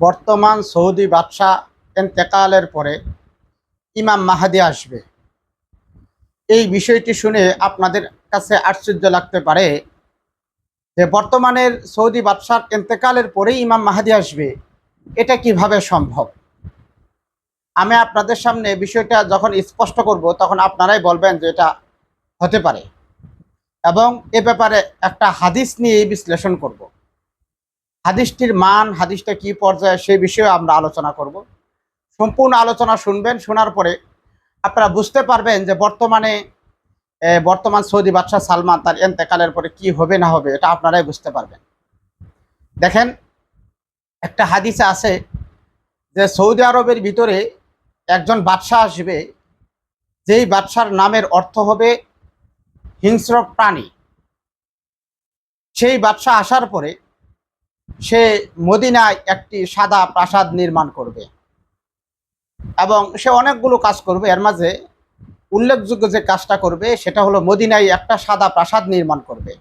বর্তমান সৌদি বাদশাহ এন্তেকালের পরে ইমাম মাহাদি আসবে। এই বিষয়টি শুনে আপনাদের কাছে আশ্চর্য লাগতে পারে যে বর্তমানের সৌদি বাদশাহ এন্তেকালের পরেই ইমাম মাহাদি আসবে। এটা কীভাবে সম্ভব? আমি আপনাদের সামনে বিষয়টা যখন স্পষ্ট করব, তখন আপনারাই বলবেন যে এটা হতে পারে। এবং এ ব্যাপারে একটা হাদিস নিয়ে বিশ্লেষণ করব। হাদিসটির মান, হাদিসটা কি পর্যায়ে সেই বিষয়ে আমরা আলোচনা করব। সম্পূর্ণ আলোচনা শুনবেন, শোনার পরে আপনারা বুঝতে পারবেন যে বর্তমানে বর্তমান সৌদি বাদশাহ সালমান তার এন্তেকালের পরে কি হবে, না হবে, এটা আপনারাই বুঝতে পারবেন। দেখেন, একটা হাদিসে আছে যে সৌদি আরবের ভিতরে একজন বাদশাহ আসবে, যেই বাদশার নামের অর্থ হবে হিংস্র প্রাণী। সেই বাদশাহ আসার পরে সে মদিনায় একটি সাদা প্রাসাদ নির্মাণ করবে। এবং সে অনেকগুলো কাজ করবে। এর মাঝে উল্লেখযোগ্য যে কাজটা করবে, সেটা হলো মদিনায় একটা সাদা প্রাসাদ নির্মাণ করবে।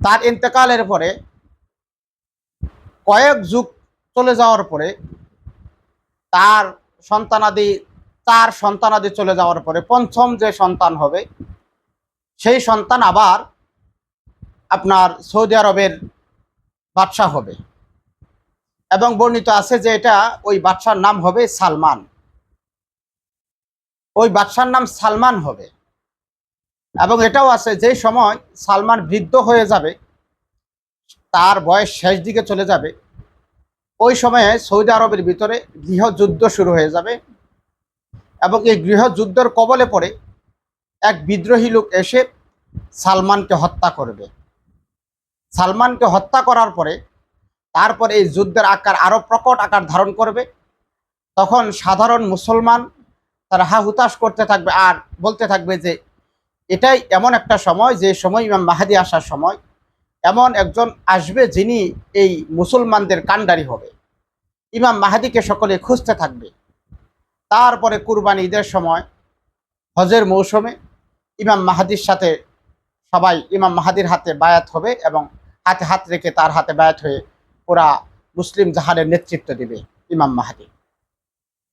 তার ইন্তেকালের পরে কয়েক যুগ চলে যাওয়ার পরে তার সন্তানাদি চার সন্তানাদি চলে যাওয়ার পরে পঞ্চম যে সন্তান হবে, সেই সন্তান আবার আপনার সৌদি আরবের বাদশাহ হবে। এবং বর্ণিত আছে যে এটা ওই বাদশার নাম হবে সালমান। ওই বাদশার নাম সালমান হবে। এবং এটাও আছে যে সময় সালমান বৃদ্ধ হয়ে যাবে, তার বয়স শেষ দিকে চলে যাবে, ওই সময়ে সৌদি আরবের ভিতরে গৃহযুদ্ধ শুরু হয়ে যাবে এবং এই গৃহযুদ্ধের কবলে পড়ে এক বিদ্রোহী লোক এসে সালমানকে হত্যা করবে। সালমানকে হত্যা করার পরে, তারপর এই যুদ্ধের আকার আরও প্রকট আকার ধারণ করবে। তখন সাধারণ মুসলমান তারা হা হুতাশ করতে থাকবে আর বলতে থাকবে যে, এটাই এমন একটা সময় যে সময় ইমাম মাহাদি আসার সময়, এমন একজন আসবে যিনি এই মুসলমানদের কাণ্ডারি হবে। ইমাম মাহাদিকে সকলে খুঁজতে থাকবে। তারপরে কুরবানি ঈদের সময়, হজের মৌসুমে ইমাম মাহাদির সাথে সবাই, ইমাম মাহাদির হাতে বায়াত হবে এবং হাতে, হাত রেখে তার হাতে বায়াত হয়ে পুরা মুসলিম জাহানের নেতৃত্ব দিবে ইমাম মাহাদি।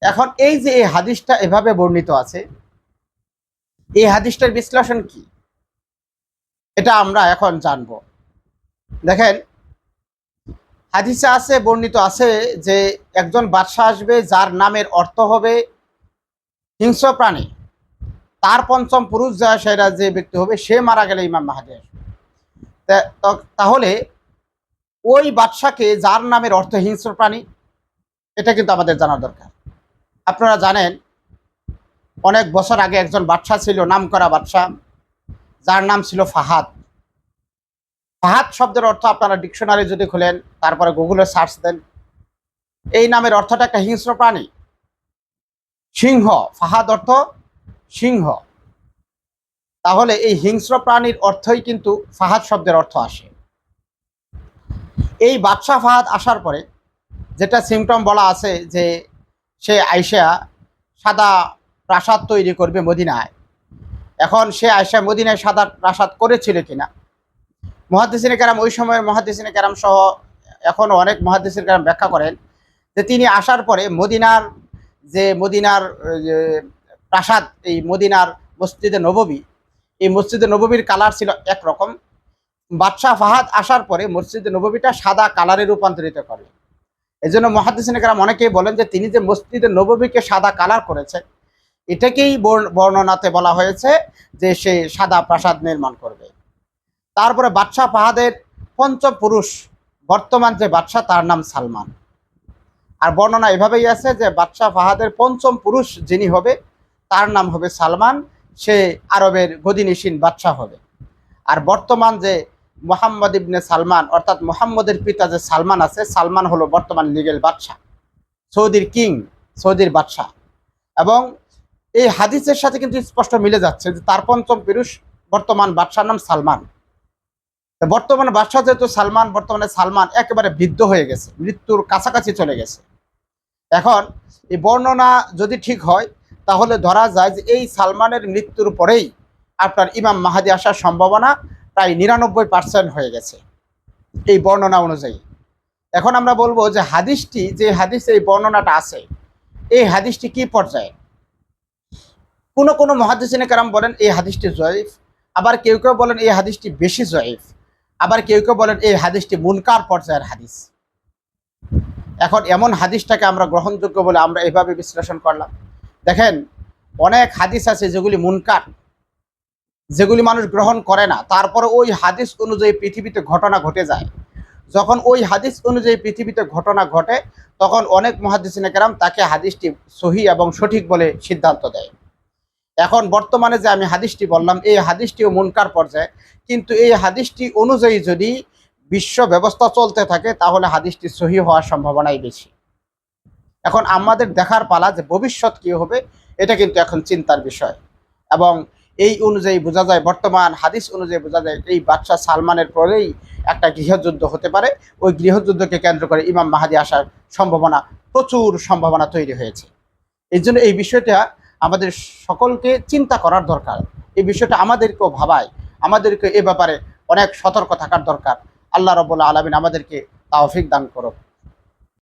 এখন এই যে এই হাদিসটা এভাবে বর্ণিত আছে, এই হাদিসটার বিশ্লেষণ কি? এটা আমরা এখন জানব। দেখেন, হাদিসে আছে, বর্ণিত আছে যে একজন বাদশাহ আসবে, যার নামের অর্থ হবে হিংস্র প্রাণী। তার পঞ্চম পুরুষ যা সেরা যে ব্যক্তি হবে, সে মারা গেলে ইমাম মাহাদি আসবে। তাহলে ওই বাদশাকে যার নামের অর্থ হিংস্র প্রাণী, এটা কিন্তু আমাদের জানা দরকার। আপনারা জানেন, অনেক বছর আগে একজন বাদশাহ ছিল, নামকরা বাদশাহ, যার নাম ছিল ফাহাদ। ফাহাদ শব্দের অর্থ আপনারা ডিকশনারি যদি খুলেন, তারপরে গুগলে সার্চ দেন, এই নামের অর্থটা একটা হিংস্র প্রাণী। সিংহ, ফাহাদ অর্থ সিংহ। তাহলে এই হিংস্র প্রাণীর অর্থই কিন্তু ফাহাদ শব্দের অর্থ আসে। এই বাদশাহ ফাহাদ আসার পরে যেটা সিমটম বলা আছে যে সে আইসা সাদা প্রাসাদ তৈরি করবে মদিনায়। এখন সে আয়সা মদিনায় সাদা প্রাসাদ করেছিল কিনা? মহাদিসিনে কেরাম ওই সময়ের মহাদিসিনে কেরাম সহ এখনও অনেক মহাদিসিন কেরাম ব্যাখ্যা করেন যে তিনি আসার পরে মদিনার যে মদিনার প্রাসাদ, এই মদিনার মসজিদে নববী এই মসজিদে নববীর কালার ছিল একরকম। বাদশাহ ফাহাদ আসার পরে মসজিদে নববীটা সাদা কালারে রূপান্তরিত করে। এই জন্য মহাদিসিনে কেরাম অনেকেই বলেন যে তিনি যে মসজিদে নববীকে সাদা কালার করেছেন এটাকেই বর্ণ- বর্ণনাতে বলা হয়েছে যে সে সাদা প্রাসাদ নির্মাণ করবে। তারপরে বাদশাহ ফাহাদের পঞ্চম পুরুষ, বর্তমান যে বাদশাহ, তার নাম সালমান। আর বর্ণনা এভাবেই আছে যে বাদশাহ ফাহাদের পঞ্চম পুরুষ যিনি হবে, তার নাম হবে সালমান। সে আরবের গদিনিসীন বাদশাহ হবে। আর বর্তমান যে মোহাম্মদ ইবনে সালমান, অর্থাৎ মোহাম্মদের পিতা যে সালমান আছে, সালমান হলো বর্তমান লিগেল বাদশাহ, সৌদির কিং সৌদির বাদশাহ। এবং এই হাদিসের সাথে কিন্তু স্পষ্ট মিলে যাচ্ছে যে তার পঞ্চম পুরুষ বর্তমান বাদশার নাম সালমান। বর্তমানে বাদশাহ যেহেতু সালমান, বর্তমানে সালমান একেবারে বৃদ্ধ হয়ে গেছে, মৃত্যুর কাছাকাছি চলে গেছে। এখন এই বর্ণনা যদি ঠিক হয় তাহলে ধরা যায় যে এই সালমানের মৃত্যুর পরেই আপনার ইমাম মাহাদি আসার সম্ভাবনা প্রায় নিরানব্বই পার্সেন্ট হয়ে গেছে, এই বর্ণনা অনুযায়ী। এখন আমরা বলব যে হাদিসটি, যে হাদিসে এই বর্ণনাটা আছে, এই হাদিসটি কি পর্যায়ে? কোন কোন মহাদিসিনে কারাম বলেন, এই হাদিসটি জয়ীফ। আবার কেউ কেউ বলেন, এই হাদিসটি বেশি জয়ীফ। আবার কেউ কেউ বলেন, এই হাদিসটি মুনকার পর্যায়ের হাদিস। এখন এমন হাদিসটাকে আমরা গ্রহণযোগ্য বলে আমরা এভাবে বিশ্লেষণ করলাম। দেখেন, অনেক হাদিস আছে যেগুলি মুনকার, যেগুলি মানুষ গ্রহণ করে না। তারপরে ওই হাদিস অনুযায়ী পৃথিবীতে ঘটনা ঘটে যায়। যখন ওই হাদিস অনুযায়ী পৃথিবীতে ঘটনা ঘটে, তখন অনেক মহাদিসিনে কেরাম তাকে হাদিসটি সহি এবং সঠিক বলে সিদ্ধান্ত দেয়। এখন বর্তমানে যে আমি হাদিসটি বললাম, এই হাদিসটিও মুনকার পর্যায়ে। কিন্তু এই হাদিসটি অনুযায়ী যদি বিশ্ব ব্যবস্থা চলতে থাকে, তাহলে হাদিসটি সহি হওয়ার সম্ভাবনাই বেশি। এখন আমাদের দেখার পালা যে ভবিষ্যৎ কি হবে, এটা কিন্তু এখন চিন্তার বিষয়। এবং এই অনুযায়ী বোঝা যায়, বর্তমান হাদিস অনুযায়ী বোঝা যায় এই বাদশাহ সালমানের পরেই একটা গৃহযুদ্ধ হতে পারে। ওই গৃহযুদ্ধকে কেন্দ্র করে ইমাম মাহাদি আসার সম্ভাবনা, প্রচুর সম্ভাবনা তৈরি হয়েছে। এই জন্য এই বিষয়টা আমাদের সকলকে চিন্তা করার দরকার। এই বিষয়টা আমাদেরকেও ভাবায়। আমাদেরকে এ ব্যাপারে অনেক সতর্ক থাকার দরকার। আল্লাহ রবুল্লা আলমিন আমাদেরকে তাওফিক দান করুক।